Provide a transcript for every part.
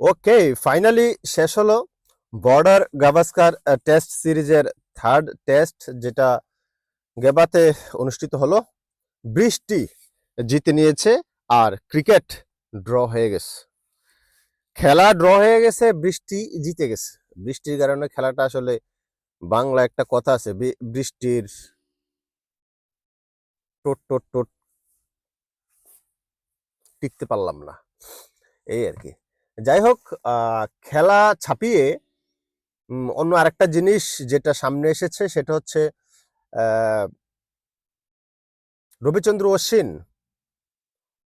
ওকে finally শেষ হলো border Gavaskar test সিরিজের থার্ড টেস্ট যেটা গেবাতে অনুষ্ঠিত হলো। বৃষ্টি জিতে নিয়েছে আর ক্রিকেট ড্র হয়ে গেছে। খেলা ড্র হয়ে গেছে, বৃষ্টি জিতে গেছে। বৃষ্টির কারণে খেলাটা আসলে বাংলা একটা কথা আছে বৃষ্টির টোট টোট টোট, টিকতে পারলাম না। এই আর কি। যাই হোক খেলা ছাপিয়ে অন্য আরেকটা জিনিস যেটা সামনে এসেছে সেটা হচ্ছে রবিচন্দ্র অশ্বিন।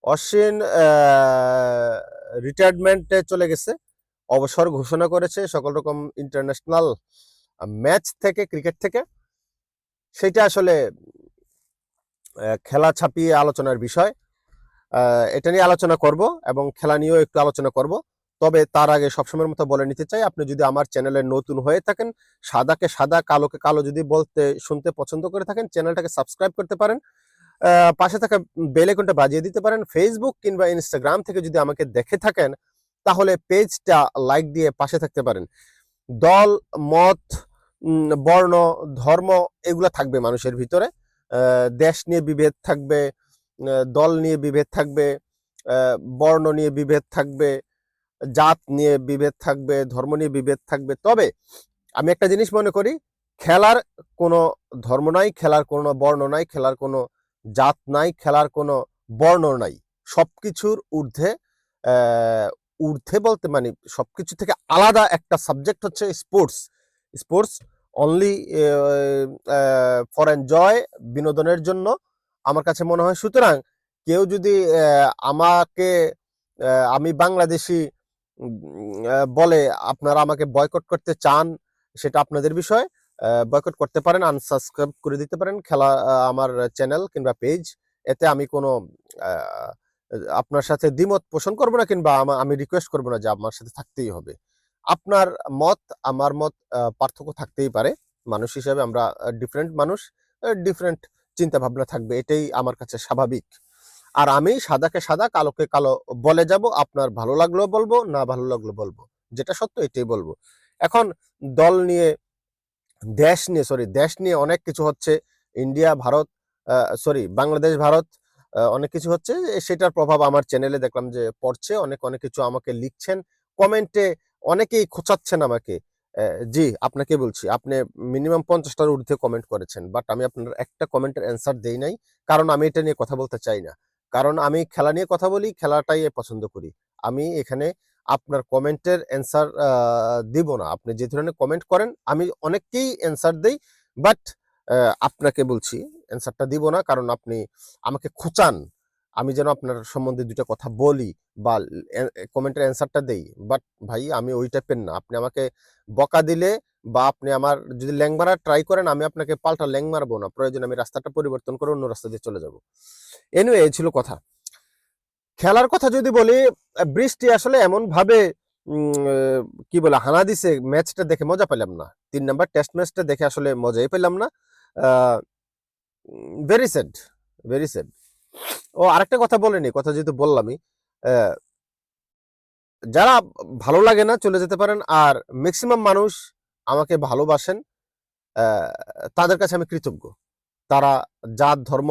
অশ্বিন রিটায়ারমেন্টে চলে গেছে। অবসর ঘোষণা করেছে সকল রকম ইন্টারন্যাশনাল ম্যাচ থেকে ক্রিকেট থেকে। সেটা আসলে খেলা ছাপিয়ে আলোচনার বিষয়। এটা নিয়ে আলোচনা করব এবং খেলা নিয়েও একটু আলোচনা করব। তবে তার আগে সবসময়ের মতো বলে নিতে চাই, আপনি যদি আমার চ্যানেলে নতুন হয়ে থাকেন, সাদাকে সাদা, কালোকে কালো যদি বলতে, শুনতে পছন্দ করে থাকেন, চ্যানেলটাকে সাবস্ক্রাইব করতে পারেন পাশে থাকা বেল আইকনটা বাজিয়ে দিতে পারেন ফেসবুক কিংবা ইনস্টাগ্রাম থেকে যদি আমাকে দেখে থাকেন, তাহলে পেজটা লাইক দিয়ে পাশে থাকতে পারেন। দল, মত বর্ণ, ধর্ম, এগুলা থাকবে মানুষের ভিতরে। দেশ নিয়ে বিভেদ থাকবে দল নিয়ে বিভেদ থাকবে বর্ণ নিয়ে বিভেদ থাকবে জাত নিয়ে বিভেদ থাকবে, ধর্ম নিয়ে বিভেদ থাকবে। তবে আমি একটা জিনিস মনে করি, খেলার কোনো ধর্ম নাই, খেলার কোনো বর্ণ নাই, খেলার কোনো জাত নাই, খেলার কোনো বর্ণ নাই। সব কিছুর ঊর্ধ্বে ঊর্ধ্বে বলতে মানে সবকিছু থেকে আলাদা একটা সাবজেক্ট হচ্ছে sports. Sports only for enjoy বিনোদনের জন্য। আমার কাছে মনে হয়, সুতরাং কেউ যদি আমাকে আমি বাংলাদেশি বলে আপনারা আমাকে বয়কট করতে চান সেটা আপনাদের বিষয়। বয়কট করতে পারেন আনসাবস্ক্রাইব করে দিতে পারেন খেলা আমার চ্যানেল কিংবা পেজ এতে আমি কোনো আপনার সাথে দ্বিমত পোষণ করব না কিংবা আমি রিকোয়েস্ট করব না যে আমার সাথে থাকতেই হবে। আপনার মত, আমার মত পার্থক্য থাকতেই পারে। মানুষ হিসাবে আমরা ডিফারেন্ট মানুষ ডিফারেন্ট চিন্তা ভাবনা থাকবে। এটাই আমার কাছে স্বাভাবিক। আর আমি সাদাকে সাদা, কালোকে কালো বলে যাব। আপনার ভালো লাগল বলব, না ভালো লাগল বলব। যেটা সত্য, এটাই বলব। এখন দল নিয়ে, দেশ নিয়ে সরি দেশ নিয়ে অনেক কিছু হচ্ছে। ইন্ডিয়া, ভারত সরি বাংলাদেশ, ভারত অনেক কিছু হচ্ছে। সেটার প্রভাব আমার চ্যানেলে দেখলাম যে পড়ছে। অনেক অনেক কিছু আমাকে লিখছেন। কমেন্টে অনেকেই খোঁচাচ্ছেন আমাকে। জি, আপনাকে বলছি, আপনি মিনিমাম পঞ্চাশটার ঊর্ধ্বে কমেন্ট করেছেন। বাট আমি আপনার একটা কমেন্টের অ্যান্সার দেই নাই। কারণ আমি এটা নিয়ে কথা বলতে চাই না। কারণ আমি খেলা নিয়ে কথা বলি, খেলাটাই পছন্দ করি। আমি এখানে আপনার কমেন্টের অ্যান্সার দিব না। আপনি যে ধরনের কমেন্ট করেন, আমি অনেককেই অ্যান্সার দেই বাট আপনাকে বলছি অ্যান্সারটা দিব না কারণ আপনি আমাকে খোঁচান। আমি যেন আপনার সম্বন্ধে দুইটা কথা বলি বা কমেন্টের অ্যান্সারটা দেই। বাট ভাই, আমি ওই টাইপের না। আপনি আমাকে বকা দিলে বা আপনি আমার যদি ল্যাং মারার ট্রাই করেন, আমি আপনাকে পাল্টা ল্যাং মারবো না। প্রয়োজন আমি রাস্তাটা পরিবর্তন করে অন্য রাস্তা দিয়ে চলে যাব। এনিওয়ে এই ছিল কথা। খেলার কথা যদি বলি বৃষ্টি আসলে এমন ভাবে কি বলে, হানা দিছে, ম্যাচটা দেখে মজা পেলাম না। তিন নাম্বার টেস্ট ম্যাচটা দেখে আসলে মজাই পেলাম না। ভেরি স্যাড ভেরি স্যাড ও, আরেকটা কথা বলেনি কথা যেহেতু বললামই যারা ভালো লাগে না চলে যেতে পারেন আর ম্যাক্সিমাম মানুষ আমাকে ভালোবাসেন তাদের কাছে আমি কৃতজ্ঞ। তারা জাত, ধর্ম,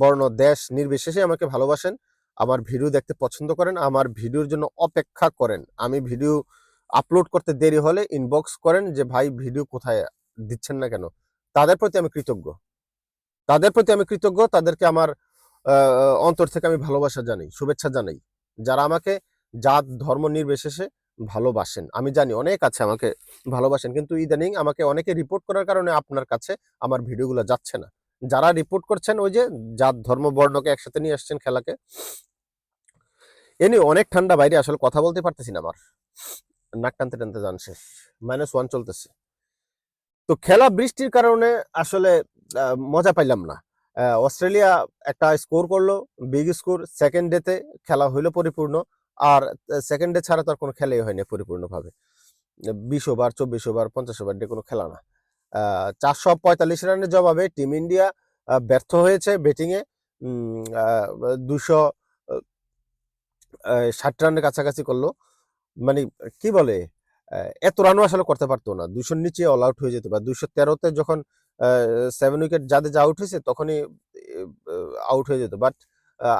বর্ণ, দেশ নির্বিশেষে আমাকে ভালোবাসেন, আমার ভিডিও দেখতে পছন্দ করেন, আমার ভিডিওর জন্য অপেক্ষা করেন। আমি ভিডিও আপলোড করতে দেরি হলে ইনবক্স করেন যে, ভাই, ভিডিও কোথায় দিচ্ছেন না কেন? তাদের প্রতি আমি কৃতজ্ঞ। তাদের প্রতি আমি কৃতজ্ঞ, তাদেরকে আমার অন্তর থেকে আমি ভালোবাসা জানাই, শুভেচ্ছা জানাই। যারা আমাকে জাত, ধর্ম নির্বিশেষে ভালোবাসেন, আমি জানি অনেক আছে আমাকে ভালোবাসেন, কিন্তু ইদানিং আমাকে অনেকে রিপোর্ট করার কারণে আপনার কাছে আমার ভিডিওগুলো যাচ্ছে না। যারা রিপোর্ট করছেন ওই যে জাত, ধর্ম, বর্ণকে একসাথে নিয়ে আসছেন খেলাকে, এনি অনেক ঠান্ডা বাইরে আসলে কথা বলতে পারতেছি না আমার। নাক টানতে টানতে যান শেষ। মাইনাস ওয়ান চলতেছে। তো খেলা বৃষ্টির কারণে আসলে মজা পাইলাম না। অস্ট্রেলিয়া একটা স্কোর করল বিগ স্কোর সেকেন্ড ডেতে খেলা হইল পরিপূর্ণ, আর সেকেন্ড ডে ছাড়া তো আর কোনো খেলাই হয়নি পরিপূর্ণভাবে। বিশ ওভার চব্বিশ ওভার পঞ্চাশ ওভার ডে কোনো খেলা না। চারশো পঁয়তাল্লিশ রানের জবাবে টিম ইন্ডিয়া ব্যর্থ হয়েছে ব্যাটিংয়ে দুশো ষাট রানের কাছাকাছি করল। মানে কি বলে? এত রানও আসলে করতে পারতো না। দুশোর নিচে অল আউট হয়ে যেত বা দুশো তেরোতে যখন সেভেন উইকেট যাদের যা আউট হয়েছে তখনই আউট হয়ে যেত। বাট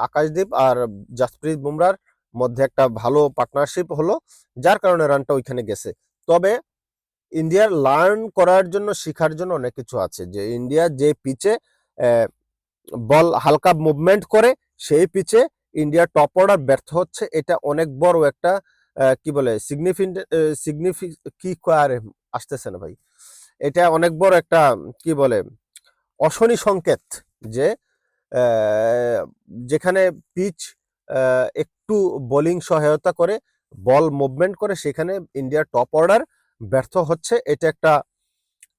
আকাশদীপ আর জাসপ্রীত বুমরার মধ্যে একটা ভালো পার্টনারশিপ হলো, যার কারণে রানটা ওইখানে গেছে। তবে ইন্ডিয়ার লার্ন করার জন্য, শেখার জন্য অনেক কিছু আছে। যে ইন্ডিয়া যে পিচে বল হালকা মুভমেন্ট করে, সেই পিচে ইন্ডিয়ার টপ অর্ডার ব্যর্থ হচ্ছে। এটা অনেক বড় একটা কি বলে সিগনিফিকেন্ট সিগনিফি কি আর আসতেছে না ভাই। এটা অনেক বড় একটা, কি বলে, অশনি সংকেত যে যেখানে পিচ একটু বোলিং সহায়তা করে, বল মুভমেন্ট করে, সেখানে ইন্ডিয়ার টপ অর্ডার ব্যর্থ হচ্ছে। এটা একটা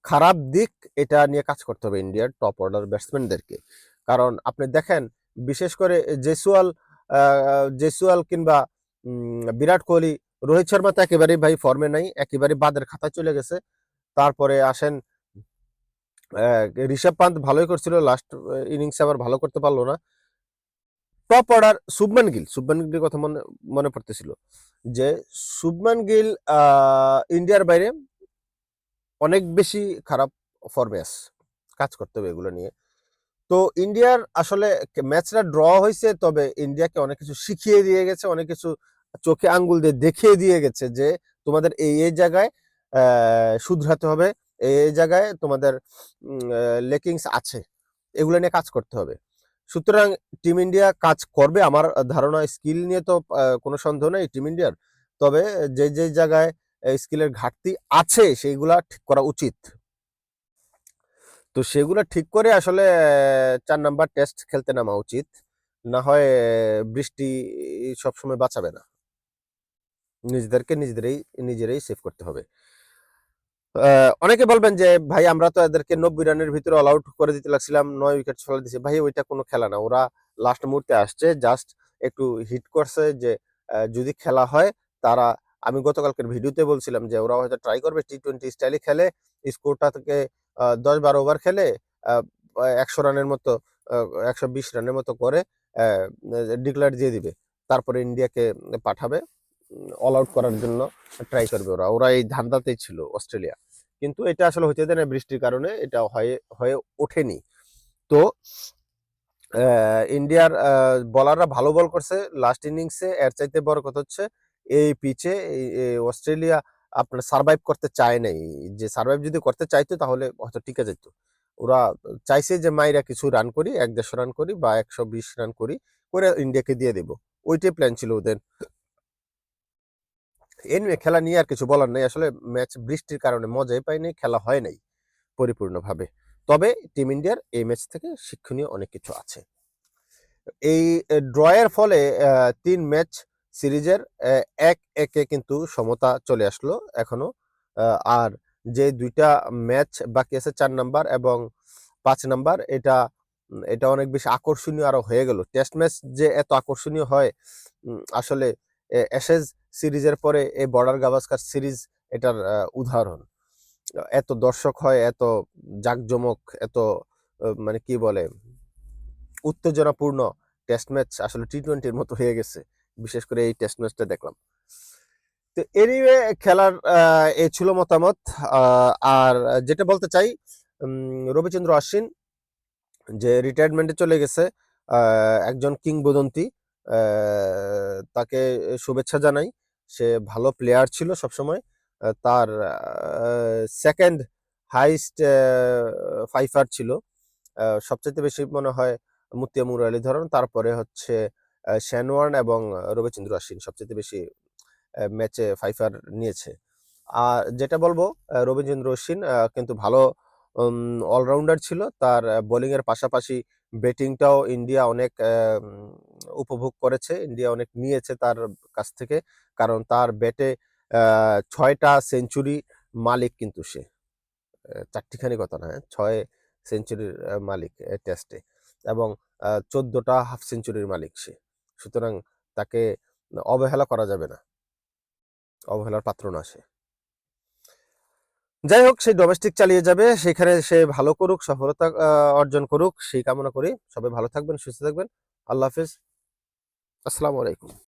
খারাপ দিক, এটা নিয়ে কাজ করতে হবে ইন্ডিয়ার টপ অর্ডার ব্যাটসম্যানদেরকে। কারণ আপনি দেখেন, বিশেষ করে জেসুয়াল জেসুয়াল কিংবা বিরাট কোহলি, রোহিত শর্মা তো একেবারেই ভাই ফর্মে নাই, একেবারে বাদের খাতা চলে গেছে। তারপরে আসেন ঋষভ পান্ত ভালোই করছিল লাস্ট ইনিংসে আবার ভালো করতে পারল না। টপ অর্ডার শুভমান গিল, শুভমান গিলের কথা মনে মনে পড়তেছিল যে শুভমান গিল ইন্ডিয়ার বাইরে অনেক বেশি খারাপ ফর্মে কাজ করতে হবে এগুলো নিয়ে। তো ইন্ডিয়ার আসলে ম্যাচটা ড্র হয়েছে, তবে ইন্ডিয়াকে অনেক কিছু শিখিয়ে দিয়ে গেছে, অনেক কিছু চোখে আঙ্গুল দিয়ে দেখিয়ে দিয়ে গেছে যে তোমাদের এই এই জায়গায় শুধরাতে হবে। এই জায়গায় তোমাদের লেকিংস আছে। এগুলো নিয়ে কাজ করতে হবে। সুতরাং টিম ইন্ডিয়া কাজ করবে আমার ধারণা। স্কিল নিয়ে তো কোনো সন্দেহ নেই টিম ইন্ডিয়ার। তবে যে যে জায়গায় স্কিলের ঘাটতি আছে, সেইগুলা ঠিক করা উচিত। তো সেগুলো ঠিক করে আসলে চার নাম্বার টেস্ট খেলতে নামা উচিত। না হয় বৃষ্টি সবসময় বাঁচাবে না। নিজেদেরকে নিজেদেরই, নিজেরাই সেভ করতে হবে। অনেকে বলবেন যে, ভাই, আমরা তো এদেরকে নব্বই রানের ভিতরে অল আউট করে দিতে লাগছিলাম, নয় উইকেট ফেলে দিছে ভাই, ওইটা কোনো খেলা না। ওরা লাস্ট মুহূর্তে আসছে জাস্ট একটু হিট করছে যে যদি খেলা হয়, তারা, আমি গতকালকের ভিডিওতে বলছিলাম যে ওরা হয়তো ট্রাই করবে টি টোয়েন্টি স্টাইলে খেলে স্কোরটা থেকে দশ বারো ওভার খেলে একশো রানের মতো একশো বিশ রানের মতো করে ডিক্লেয়ার দিয়ে দিবে। তারপরে ইন্ডিয়াকে পাঠাবে অল আউট করার জন্য ট্রাই করবে ওরা। ওরা এই ধান্দাতেই ছিল, অস্ট্রেলিয়া। কিন্তু এটা আসলে দেয় না বৃষ্টির কারণে এটা হয়ে হয়ে ওঠেনি। তো ইন্ডিয়ার বলাররা ভালো বল করছে। লাস্ট ইনিংসে এর চাইতে বড় কথা হচ্ছে এই পিচে অস্ট্রেলিয়া আপনার সার্ভাইভ করতে চায় নাই। যে সার্ভাইভ যদি করতে চাইতো তাহলে হয়তো টিকে যেত। ওরা চাইছে যে মাইরা কিছু রান করি এক দেড়শো রান করি বা একশো বিশ রান করি, করে ইন্ডিয়াকে দিয়ে দেব। ওইটাই প্ল্যান ছিল ওদের। এ নিয়ে খেলা নিয়ে আর কিছু বলার নেই। আসলে ম্যাচ বৃষ্টির কারণে মজাই পায়নি খেলা হয় নাই পরিপূর্ণভাবে। তবে টিম ইন্ডিয়ার এই ম্যাচ থেকে শিক্ষণীয় অনেক কিছু আছে। এই ড্রয়ের ফলে তিন ম্যাচ সিরিজের এক, একে কিন্তু সমতা চলে আসলো এখনও। আর যে দুইটা ম্যাচ বাকি আছে, চার নাম্বার এবং পাঁচ নাম্বার, এটা এটা অনেক বেশি আকর্ষণীয় আরও হয়ে গেল। টেস্ট ম্যাচ যে এত আকর্ষণীয় হয় আসলে অ্যাশেজ সিরিজের পরে এই বর্ডার গাভাস্কার সিরিজ এটার উদাহরণ। এত দর্শক হয়, এত জাঁকজমক, এত মানে কি বলে, উত্তেজনাপূর্ণ টেস্ট ম্যাচ আসলে টি টোয়েন্টির মতো হয়ে গেছে, বিশেষ করে এই টেস্ট ম্যাচটা দেখলাম। তো এনিওয়ে খেলার এ ছিল মতামত আর যেটা বলতে চাই রবিচন্দ্র অশ্বিন যে রিটায়ারমেন্টে চলে গেছে একজন কিংবদন্তি তাকে শুভেচ্ছা জানাই। সে ভালো প্লেয়ার ছিল সবসময়। তার সেকেন্ড হাইস্ট ফাইফার ছিল। সবচেয়ে বেশি মনে হয় মুতিয়া ধরন। তারপরে হচ্ছে শ্যানওয়ার্ন এবং রবিচন্দ্র অশ্বিন সবচেয়ে বেশি ম্যাচে ফাইফার নিয়েছে। আর যেটা বলব আহ, রবিচন্দ্র অশ্বিন কিন্তু ভালো অলরাউন্ডার ছিল। তার বোলিংয়ের পাশাপাশি ব্যাটিংটাও ইন্ডিয়া অনেক উপভোগ করেছে। ইন্ডিয়া অনেক নিয়েছে তার কাছ থেকে। কারণ তার ব্যাটে ছয়টা সেঞ্চুরি মালিক কিন্তু সে। চারটিখানি কথা না হ্যাঁ, ছয় সেঞ্চুরির মালিক টেস্টে এবং চোদ্দোটা হাফ সেঞ্চুরির মালিক সে। সুতরাং তাকে অবহেলা করা যাবে না। অবহেলার পাত্র না সে। যাই হোক সেই ডোমেস্টিক চালিয়ে যাবে। সেখানে সে ভালো করুক, সফলতা অর্জন করুক, সেই কামনা করি। সবাই ভালো থাকবেন, সুস্থ থাকবেন। আল্লাহ হাফিজ। আসসালামু আলাইকুম।